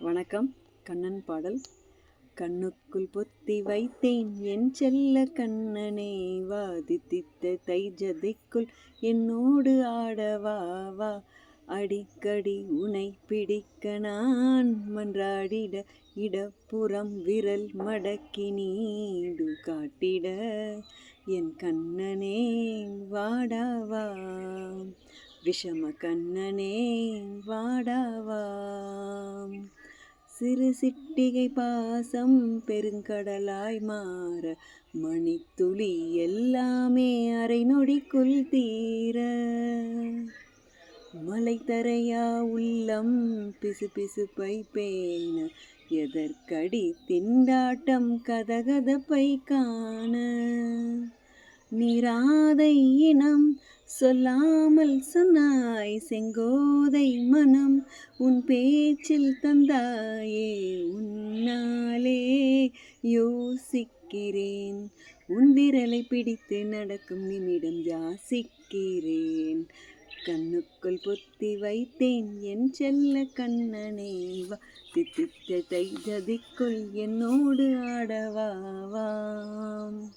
வணக்கம். கண்ணன் பாடல். கண்ணுக்குள் பொத்தி வைத்தேன். என் செல்ல கண்ணனே வாதித்தித்த தைஜதைக்குள் என்னோடு ஆடவா வா அடிக்கடி உனை பிடிக்க நான் மன்றாடிட இடப்புறம் விரல் மடக்கி நீடு காட்டிட. என் கண்ணனே வாடாவா விஷம கண்ணனே வா. சிறு சிட்டிகை பாசம் பெருங்கடலாய் மாற மணித்துளி எல்லாமே அரை நொடிக்குள் தீர. மலைத்தரையா உள்ளம் பிசு பிசுப்பை பேண எதற்கடி திண்டாட்டம் கதகதப்பை காண. நிராதை இனம் சொல்லாமல் சொன்னாய் செங்கோதை மனம். உன் பேச்சில் தந்தாயே உன்னாலே யோசிக்கிறேன். உன் விரலை பிடித்து நடக்கும் நிமிடம் யாசிக்கிறேன். கண்ணுக்குள் பொத்தி வைத்தேன் என் செல்ல கண்ணனே வா. தித்தித்த தைஜதிக்குள் என்னோடு ஆடவாவாம்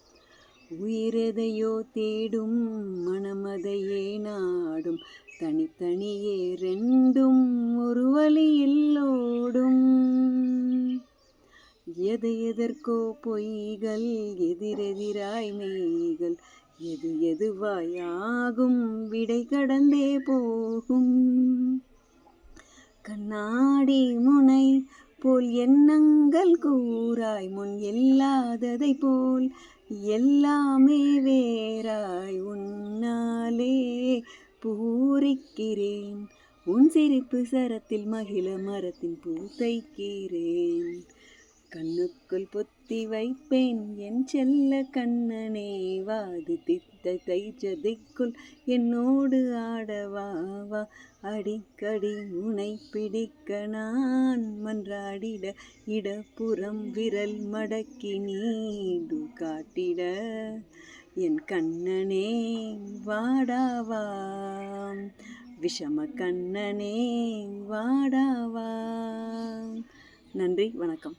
உயிரதையோ தேடும் மனமதையே நாடும். தனித்தனியே ரெண்டும் ஒரு வழியில் ஓடும். எது எதற்கோ பொய்கள் எதிரெதிராய் மெய்கள் எது எதுவாயாகும் விடை கடந்தே போகும். கண்ணாடி முனை போல் எண்ணங்கள் கூறாய் முன் இல்லாததை போல் எல்லாமே வேறாய் உன்னாலே பூரிக்கிறேன். உன் சிரிப்பு சரத்தில் மகிழ மரத்தின் பூத்தைக்கிறேன் கண்ணுக்குள் பொத்தி வைப்பேன். என் செல்ல கண்ணனே வாது தித்த தைச்சதைக்குள் என்னோடு ஆடவாவா அடிக்கடி உனை பிடிக்க நான் மன்றாடிட இடப்புறம் விரல் மடக்கி நீடு காட்டிட. என் கண்ணனே வாடாவா விஷம கண்ணனே வாடாவா நன்றி வணக்கம்.